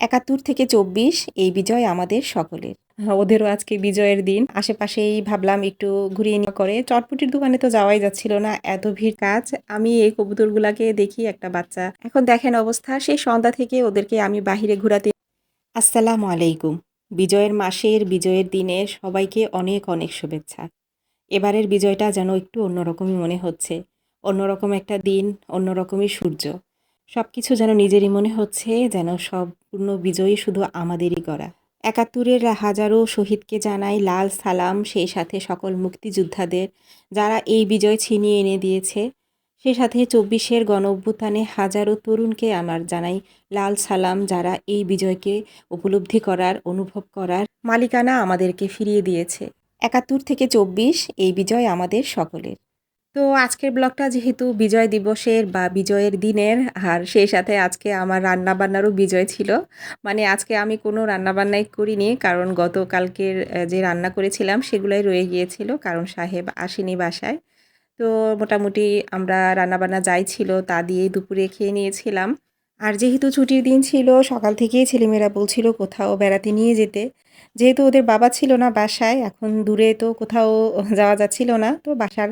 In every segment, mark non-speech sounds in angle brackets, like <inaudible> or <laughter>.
একাত্তর থেকে চব্বিশ, এই বিজয় আমাদের সকলের। ওদেরও আজকে বিজয়ের দিন। আশেপাশেই ভাবলাম একটু ঘুরিয়ে নিয়ে করে। চটপটির দোকানে তো যাওয়াই যাচ্ছিল না, এত ভিড় কাজ। আমি এই কবুতরগুলাকে দেখি একটা বাচ্চা। এখন দেখেন অবস্থা, সেই সন্ধ্যা থেকে ওদেরকে আমি বাহিরে ঘোরাতে। আসসালামু আলাইকুম। বিজয়ের মাসের বিজয়ের দিনে সবাইকে অনেক অনেক শুভেচ্ছা। এবারের বিজয়টা যেন একটু অন্যরকমই মনে হচ্ছে। অন্যরকম একটা দিন, অন্যরকমই সূর্য। সব কিছু যেন নিজেরই মনে হচ্ছে, যেন সম্পূর্ণ বিজয়ী শুধু আমাদেরই করা। একাত্তরের হাজারো শহীদকে জানাই লাল সালাম, সেই সাথে সকল মুক্তিযোদ্ধাদের যারা এই বিজয় ছিনিয়ে এনে দিয়েছে। সে সাথে চব্বিশের গণ অভ্যুত্থানে হাজারো তরুণকে আমার জানাই লাল সালাম, যারা এই বিজয়কে উপলব্ধি করার, অনুভব করার মালিকানা আমাদেরকে ফিরিয়ে দিয়েছে। একাত্তর থেকে চব্বিশ, এই বিজয় আমাদের সকলের। তো আজকের ব্লগটা যেহেতু বিজয় দিবসের বা বিজয়ের দিনের, আর সেই সাথে আজকে আমার রান্না বান্নারও বিজয় ছিল। মানে আজকে আমি কোনো রান্নাবান্নাই করিনি, কারণ গতকালকের যে রান্না করেছিলাম সেগুলোই রয়ে গিয়েছিল, কারণ সাহেব আসেনি বাসায়। তো মোটামুটি আমরা রান্নাবান্না যাই ছিল তা দিয়ে দুপুরে খেয়ে নিয়েছিলাম। আর যেহেতু ছুটির দিন ছিল, সকাল থেকেই ছেলেমেয়েরা বলছিল কোথাও বেড়াতে নিয়ে যেতে। যেহেতু ওদের বাবা ছিল না বাসায়, এখন দূরে তো কোথাও যাওয়া যাচ্ছিল না। তো বাসার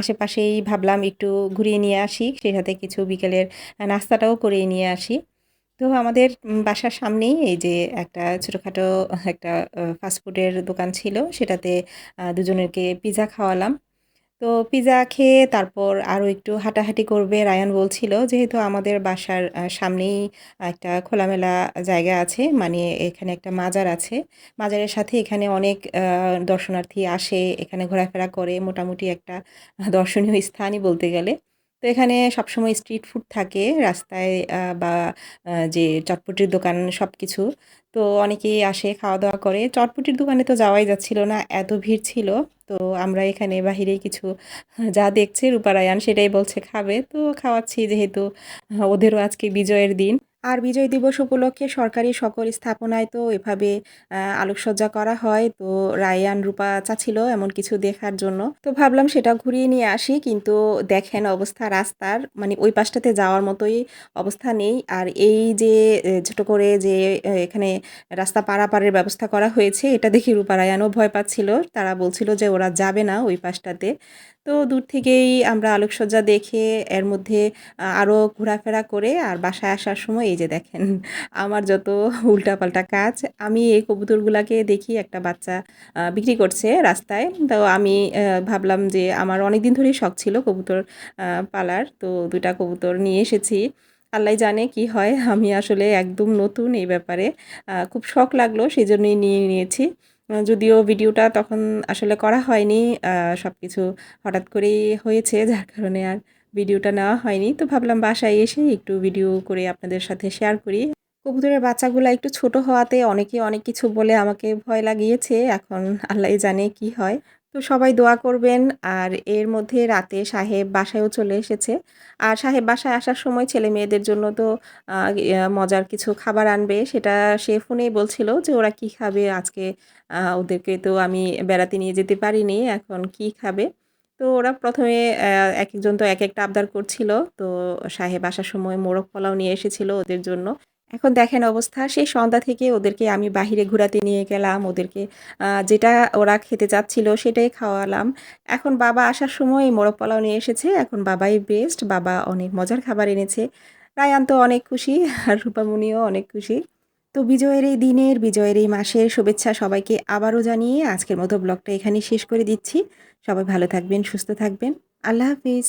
আশেপাশেই ভাবলাম একটু ঘুরিয়ে নিয়ে আসি, সেই সাথে কিছু বিকেলের নাস্তাটাও করে নিয়ে আসি। তো আমাদের বাসার সামনেই এই যে একটা ছোটোখাটো একটা ফাস্টফুডের দোকান ছিল, সেটাতে দুজনেরকে পিৎজা খাওয়ালাম। তো পিৎজা খেয়ে তারপর আরও একটু হাঁটাহাঁটি করবে রায়ান বলছিল। যেহেতু আমাদের বাসার সামনেই একটা খোলামেলা জায়গা আছে মানে এখানে একটা মাজার আছে। মাজারের সাথে এখানে অনেক দর্শনার্থী আসে, এখানে ঘোরাফেরা করে, মোটামুটি একটা দর্শনীয় স্থানই বলতে গেলে। তো এখানে সবসময় স্ট্রিট ফুড থাকে, রাস্তায় বা যে চটপটির দোকান সব কিছু তো অনেকেই আসে খাওয়া দাওয়া করে। চটপটির দোকানে তো যাওয়াই যাচ্ছিল না, এত ভিড় ছিল। তো আমরা এখানে বাহিরে কিছু, যা দেখছে রূপারায়ণ সেটাই বলছে খাবে। তো খাওয়াচ্ছি যেহেতু, ওদেরও আজকে বিজয়ের দিন। আর বিজয় দিবস উপলক্ষে সরকারি সকল স্থাপনায় তো এভাবে আলোকসজ্জা করা হয়। তো রায়ান, রূপা চাচ্ছিল এমন কিছু দেখার জন্য। তো ভাবলাম সেটা ঘুরিয়ে নিয়ে আসি, কিন্তু দেখেন অবস্থা রাস্তার মানে ওই পাশটাতে যাওয়ার মতোই অবস্থা নেই। আর এই যে ছোট করে যে এখানে রাস্তা পারাপারের ব্যবস্থা করা হয়েছে, এটা দেখে রূপারায়ানও ভয় পাচ্ছিল। তারা বলছিল যে ওরা যাবে না ওই পাশটাতে। তো দূর থেকেই আমরা আলোকসজ্জা দেখে এর মধ্যে আরও ঘোরাফেরা করে আর বাসায় আসার সময় এই যে দেখেন, আমার যত উল্টাপাল্টা কাজ, আমি এই কবুতরগুলাকে দেখি একটা বাচ্চা বিক্রি করছে রাস্তায়। তো আমি ভাবলাম যে আমার অনেক দিন ধরেই শখ ছিল কবুতর পালার। তো দুইটা কবুতর নিয়ে এসেছি। আল্লাহ জানে কি হয়, আমি আসলে একদম নতুন এই ব্যাপারে খুব শখ লাগল সেই জন্যই নিয়ে নিয়েছি। যদিও ভিডিওটা তখন আসলে করা হয়নি সব কিছু হঠাৎ করেই হয়েছে, <laughs> যার কারণে আর ভিডিওটা নেওয়া হয়নি। তো ভাবলাম বাসায় এসে একটু ভিডিও করে আপনাদের সাথে শেয়ার করি। কবুতরের বাচ্চাগুলো একটু ছোট হওয়াতে অনেকে অনেক কিছু বলে আমাকে ভয় লাগিয়েছে, এখন আল্লাহ জানে কি হয়। তো সবাই দোয়া করবেন। আর এর মধ্যে রাতে সাহেব বাসায়ও চলে এসেছে। আর সাহেব বাসায় আসার সময় ছেলে মেয়েদের জন্য তো মজার কিছু খাবার আনবে সেটা সে ফোনেই বলছিল যে ওরা কি খাবে? আজকে ওদেরকে তো আমি বেড়াতে নিয়ে যেতে পারিনি, এখন কি খাবে? তো ওরা প্রথমে এক একজন তো এক একটা আবদার করছিল। তো সাহেব আসার সময় মোরগ পোলাও নিয়ে এসেছিল ওদের জন্য। এখন দেখেন অবস্থা, সেই সন্ধ্যা থেকে ওদেরকে আমি বাহিরে ঘোরাতে নিয়ে গেলাম, ওদেরকে যেটা ওরা খেতে চাচ্ছিল সেটাই খাওয়ালাম। এখন বাবা আসার সময় মোরগ পোলাও নিয়ে এসেছে, এখন বাবাই বেস্ট বাবা অনেক মজার খাবার এনেছে। রায়ান তো অনেক খুশি, আর রূপামণিও অনেক খুশি। তো বিজয়ের এই দিনের, বিজয়ের এই মাসের শুভেচ্ছা সবাইকে আবারও জানিয়ে আজকের মতো ব্লগটা এখানেই শেষ করে দিচ্ছি। সবাই ভালো থাকবেন, সুস্থ থাকবেন। আল্লাহ হাফিজ।